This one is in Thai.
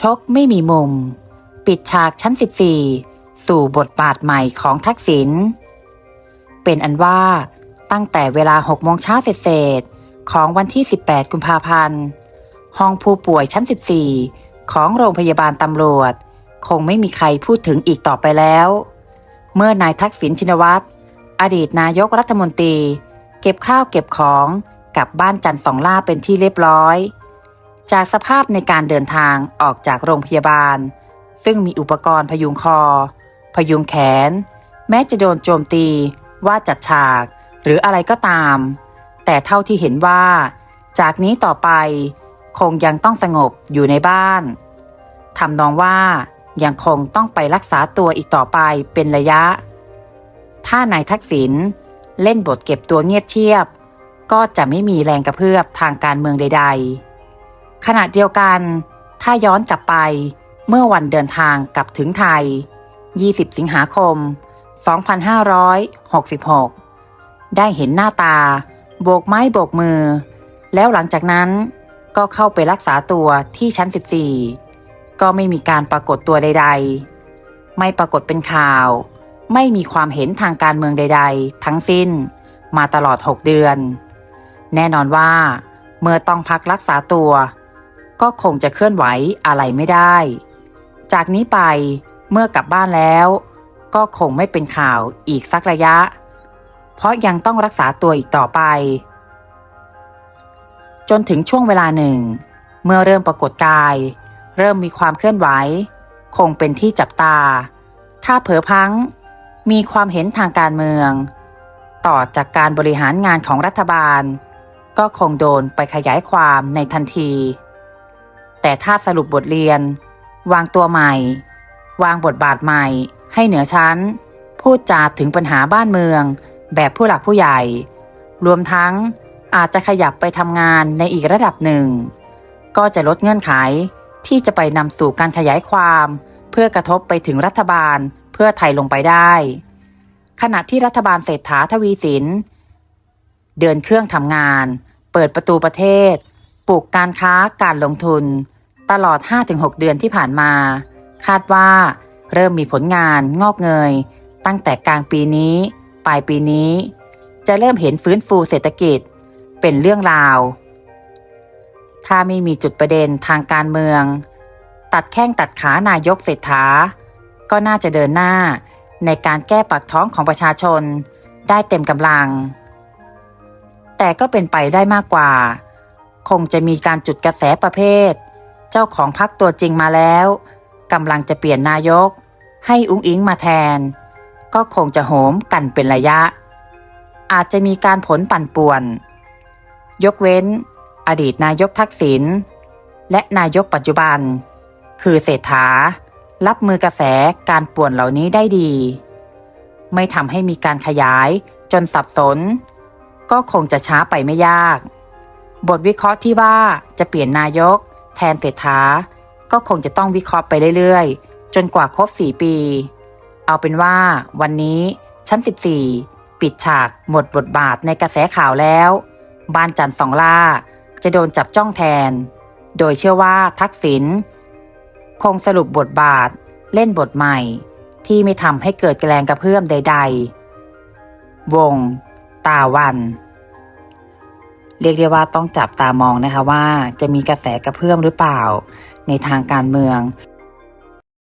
ชกไม่มีมุม ปิดฉากชั้น 14 สู่บทบาทใหม่ของทักษิณ เป็นอันว่าตั้งแต่เวลา6โมงเช้าเศษของวันที่ 18 กุมภาพันธ์ ห้องผู้ป่วยชั้น 14 ของโรงพยาบาลตำรวจ คงไม่มีใครพูดถึงอีกต่อไปแล้ว เมื่อนายทักษิณชินวัตรอดีตนายกรัฐมนตรี เก็บข้าวเก็บของกลับบ้านจันทร์สองล่าเป็นที่เรียบร้อย จากสภาพในการเดินทางออกจากโรงพยาบาล ซึ่งมีอุปกรณ์พยุงคอ พยุงแขน แม้จะโดนโจมตีว่าจัดฉาก หรืออะไรก็ตาม แต่เท่าที่เห็นว่า จากนี้ต่อไป คงยังต้องสงบอยู่ในบ้านทำนองว่ายังคงต้องไปรักษาตัวอีกต่อไปเป็นระยะ ถ้านายทักษิณเล่นบทเก็บตัวเงียบเชียบ ก็จะไม่มีแรงกระเพื่อมทางการเมืองใด ๆ ขณะเดียวกัน ถ้าย้อนกลับไปเมื่อวันเดินทางกลับถึงไทย 20 สิงหาคม 2566 ได้เห็นหน้าตา โบกไม้โบกมือ แล้วหลังจากนั้นก็เข้าไปรักษาตัวที่ชั้น 14 ก็ไม่มีการปรากฏตัวใด ๆ ไม่ปรากฏเป็นข่าว ไม่มีความเห็นทางการเมืองใด ๆ ทั้งสิ้น มาตลอด 6 เดือน แน่นอนว่า เมื่อต้องพักรักษาตัว ก็คงจะเคลื่อนไหวอะไรไม่ได้ จากนี้ไปเมื่อกลับบ้านแล้ว ก็คงไม่เป็นข่าวอีกสักระยะ เพราะยังต้องรักษาตัวอีกต่อไป จนถึงช่วงเวลาหนึ่ง เมื่อเริ่มปรากฏกาย เริ่มมีความเคลื่อนไหว คงเป็นที่จับตา ถ้าเผลอพังมีความเห็นทางการเมือง ต่อจากการบริหารงานของรัฐบาล ก็คงโดนไปขยายความในทันที แต่ถ้าสรุปบทเรียน วางตัวใหม่ วางบทบาทใหม่ ให้เหนือชั้น พูดจาถึงปัญหาบ้านเมือง แบบผู้หลักผู้ใหญ่ รวมทั้งอาจจะขยับไปทำงานในอีกระดับหนึ่ง ก็จะลดเงื่อนไขที่จะไปนำสู่การขยายความ เพื่อกระทบไปถึงรัฐบาลเพื่อไทยลงไปได้ ขณะที่รัฐบาลเศรษฐาทวีสิน เดินเครื่องทำงาน เปิดประตูประเทศ ปลูกการค้าการลงทุน ตลอด 5-6 เดือนที่ผ่านมา คาดว่า เริ่มมีผลงานงอกเงย ตั้งแต่กลางปีนี้ ปลายปีนี้ จะเริ่มเห็นฟื้นฟูเศรษฐกิจ เป็นเรื่องราว ถ้าไม่มีจุดประเด็นทางการเมือง ตัดแข้งตัดขานายกเศรษฐา ก็น่าจะเดินหน้าในการแก้ปากท้องของประชาชนได้เต็มกำลัง แต่ก็เป็นไปได้มากกว่า คงจะมีการจุดกระแสประเภท เจ้าของพักตัวจริงมาแล้วกำลังจะเปลี่ยนนายก ให้อุ้งอิงมาแทน ก็คงจะโหมกันเป็นระยะ อาจจะมีการผลปั่นป่วน ยกเว้น อดีตนายกทักษิณและนายกปัจจุบัน คือเศรษฐา รับมือกระแสการป่วนเหล่านี้ได้ดี ไม่ทำให้มีการขยายจนสับสน ก็คงจะช้าไปไม่ยาก บทวิเคราะห์ที่ว่าจะเปลี่ยนนายก แทนเศรษฐาก็คงจะต้องวิเคราะห์ไปเรื่อยๆ จนกว่าครบ4ปี เอาเป็นว่าวันนี้ชั้น 14 ปิดฉากหมดบทบาทในกระแสข่าวแล้ว บ้านจันทร์สองล่า จะโดนจับจ้องแทน โดยเชื่อว่าทักษิณคงสรุปบทบาทเล่นบทใหม่ ที่ไม่ทำให้เกิดแรงกระเพื่อมใด ๆ วง ตาวัน เรียกได้ว่าต้องจับตามองนะคะว่าจะมีกระแสกระเพื่อมหรือเปล่า ในทางการเมือง